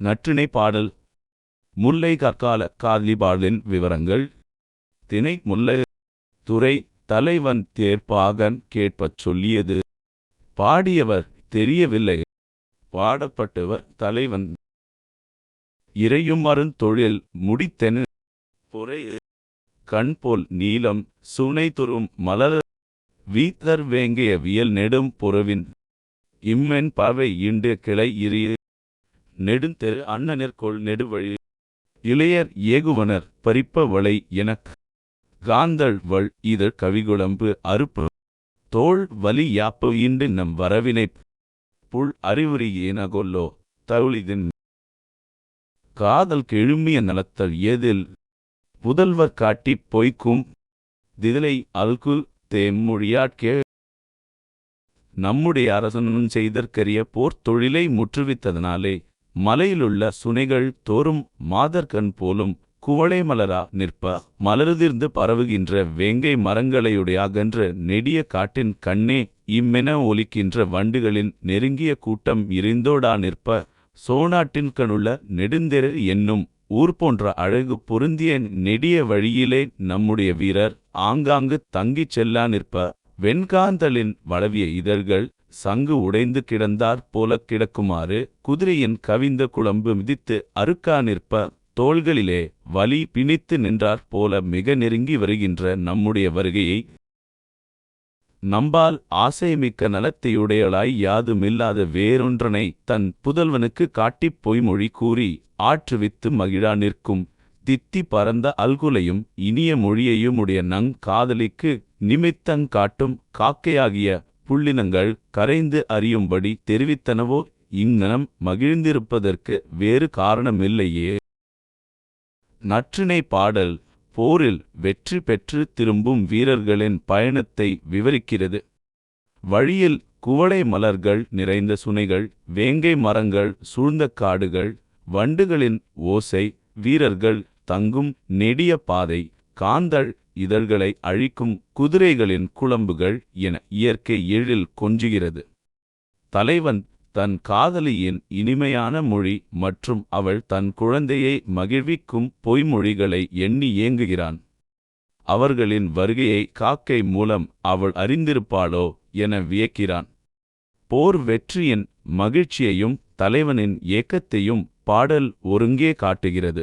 நற்றிணை பாடல். முல்லை கற்கால காதலி பாடலின் விவரங்கள். திணை முல்லை. துறை தலைவன் தேர்ப்பாகன் கேட்பச் சொல்லியது. பாடியவர் தெரியவில்லை. பாடப்பட்டவர் தலைவன். இறையும் தொழில் முடித்தென. பொறை கண் போல் நீலம் சுனை துரும் மலர். வீத்தர் வேங்கிய வியல் நெடும் புறவின். இம்மென் பறவை இண்டு கிளை இரி. நெடுந்தெரு அண்ணனிற்கொள் நெடுவழி இளையர் ஏகுவனர் பறிப்ப வளை எனக் காந்தள் வள் இதழ் கவிகுளம்பு அறுப்பு தோள் வலி யாப்பு இன்று நம் வரவினைப் புல் அறிவுரி ஏனகொல்லோ தவுளிதின் காதல் கெழுமிய நலத்தல் ஏதில் புதல்வர் காட்டிப் பொய்க்கும் திதிலை அல்கு தேம்மொழியாட்கே நம்முடைய அரசனும் செய்தற்கரிய போர் தொழிலை முற்றுவித்ததனாலே மலையிலுள்ள சுனைகள் தோறும் மாதர்கண் போலும் குவளை மலரா நிற்ப. மலருதிர்ந்து பரவுகின்ற வேங்கை மரங்களையுடைய அகன்ற நெடிய காட்டின் கண்ணே இம்மென ஒலிக்கின்ற வண்டுகளின் நெருங்கிய கூட்டம் இருந்தோடா நிற்ப. சோநாட்டின் கணுள்ள நெடுந்தெரு என்னும் ஊர் போன்ற அழகு பொருந்திய நெடிய வழியிலே நம்முடைய வீரர் ஆங்காங்கு தங்கிச் செல்லா நிற்ப. வெண்காந்தலின் வளவிய இதழ்கள் சங்கு உடைந்து கிடந்தாற் போலக் கிடக்குமாறு குதிரையின் கவிந்த குழம்பு மிதித்து அறுக்கா நிற்ப தோள்களிலே வலி பிணித்து நின்றாற் போல மிக நெருங்கி வருகின்ற நம்முடைய வருகையை நம்பால் ஆசைமிக்க நலத்தையுடையளாய் யாதுமில்லாத வேறொன்றனை தன் புதல்வனுக்கு காட்டிப் பொய்மொழி கூறி ஆற்றுவித்து மகிழா நிற்கும் தித்தி பரந்த அல்குலையும் இனிய மொழியையுமுடைய நங் காதலிக்கு நிமித்தங் காட்டும் காக்கையாகிய புள்ளினங்கள் கரைந்து அறியும்படி தெரிவித்தனவோ இங்ஙனம் மகிழ்ந்திருப்பதற்கு வேறு காரணமில்லையே. நற்றினை பாடல் போரில் வெற்றி பெற்று திரும்பும் வீரர்களின் பயணத்தை விவரிக்கிறது. வழியில் குவளை மலர்கள் நிறைந்த சுனைகள் வேங்கை மரங்கள் சூழ்ந்த காடுகள் வண்டுகளின் ஓசை வீரர்கள் தங்கும் நெடிய பாதை காந்தள் இதழ்களை அழிக்கும் குதிரைகளின் குளம்புகள் என இயற்கை எழில் கொஞ்சுகிறது. தலைவன் தன் காதலியின் இனிமையான மொழி மற்றும் அவள் தன் குழந்தையை மகிழ்விக்கும் பொய்மொழிகளை எண்ணி ஏங்குகிறான். அவர்களின் வருகையை காக்கை மூலம் அவள் அறிந்திருப்பாளோ என வியக்கிறான். போர் வெற்றியின் மகிழ்ச்சியையும் தலைவனின் ஏக்கத்தையும் பாடல் ஒருங்கே காட்டுகிறது.